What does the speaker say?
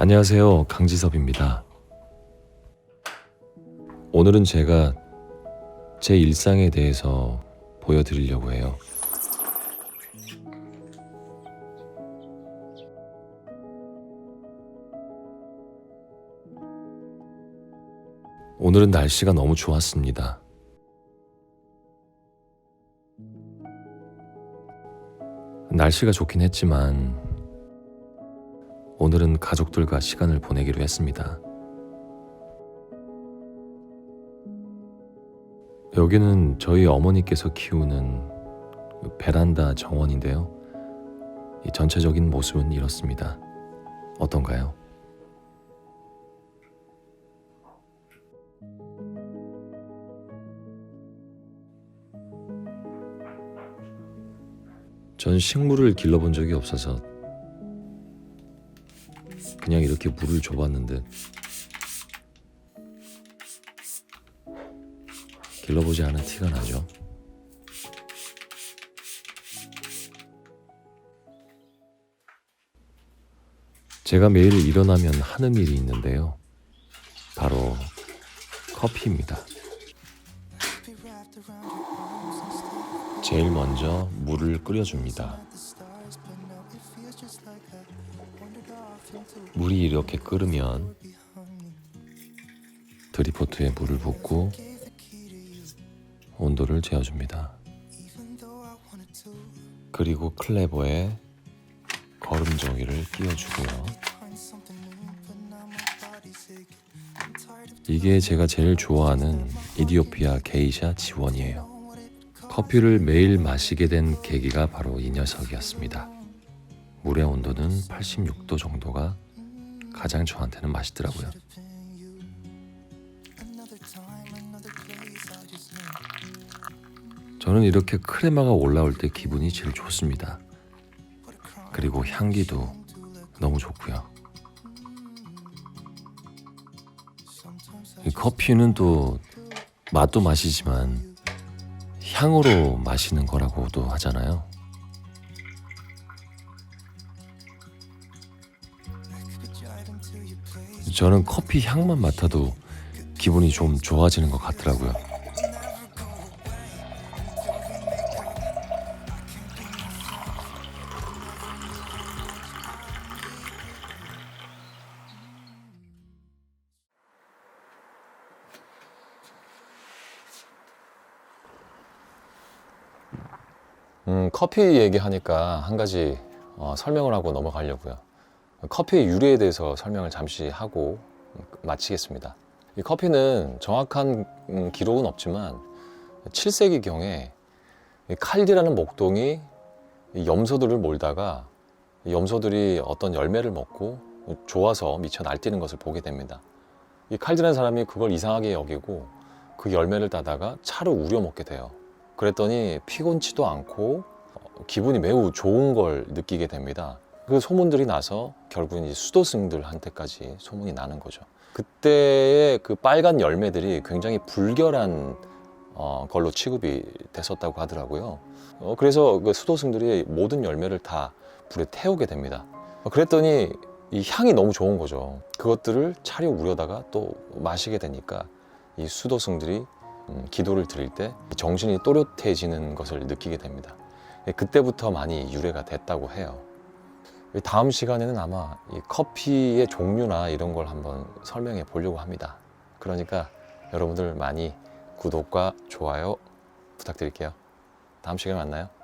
안녕하세요. 강지섭입니다. 오늘은 제가 제 일상에 대해서 보여드리려고 해요. 오늘은 날씨가 너무 좋았습니다. 날씨가 좋긴 했지만 오늘은 가족들과 시간을 보내기로 했습니다. 여기는 저희 어머니께서 키우는 그 베란다 정원인데요. 이 전체적인 모습은 이렇습니다. 어떤가요? 전 식물을 길러본 적이 없어서 그냥 이렇게 물을 줘봤는데 길러보지 않은 티가 나죠. 제가 매일 일어나면 하는 일이 있는데요. 바로 커피입니다. 제일 먼저 물을 끓여줍니다. 물이 이렇게 끓으면 드리포트에 물을 붓고 온도를 재어줍니다. 그리고 클레버에 거름 종이를 끼워주고요. 이게 제가 제일 좋아하는 이디오피아 게이샤 지원이에요. 커피를 매일 마시게 된 계기가 바로 이 녀석이었습니다. 물의 온도는 86도 정도가 가장 저한테는 맛있더라고요. 저는 이렇게 크레마가 올라올 때 기분이 제일 좋습니다. 그리고 향기도 너무 좋고요. 이 커피는 또 맛도 맛이지만 향으로 마시는 거라고도 하잖아요. 저는 커피 향만 맡아도 기분이 좀 좋아지는 것 같더라고요. 음, 커피 얘기하니까 한 가지 어, 설명을 하고 넘어가려고요. 커피의 유래에 대해서 설명을 잠시 하고 마치겠습니다. 이 커피는 정확한 음, 기록은 없지만 7세기경에 칼디라는 목동이 이 염소들을 몰다가 이 염소들이 어떤 열매를 먹고 좋아서 미쳐 날뛰는 것을 보게 됩니다. 이 칼디라는 사람이 그걸 이상하게 여기고 그 열매를 따다가 차로 우려 먹게 돼요. 그랬더니 피곤치도 않고 어, 기분이 매우 좋은 걸 느끼게 됩니다. 그 소문들이 나서 결국은 이 수도승들한테까지 소문이 나는 거죠. 그때의 그 빨간 열매들이 굉장히 불결한 어, 걸로 취급이 됐었다고 하더라고요. 어, 그래서 그 수도승들이 모든 열매를 다 불에 태우게 됩니다. 어, 그랬더니 이 향이 너무 좋은 거죠. 그것들을 차려 우려다가 또 마시게 되니까 이 수도승들이 음, 기도를 드릴 때 정신이 또렷해지는 것을 느끼게 됩니다. 예, 그때부터 많이 유래가 됐다고 해요. 이 다음 시간에는 아마 이 커피의 종류나 이런 걸 한번 설명해 보려고 합니다. 그러니까 여러분들 많이 구독과 좋아요 부탁드릴게요. 다음 시간에 만나요.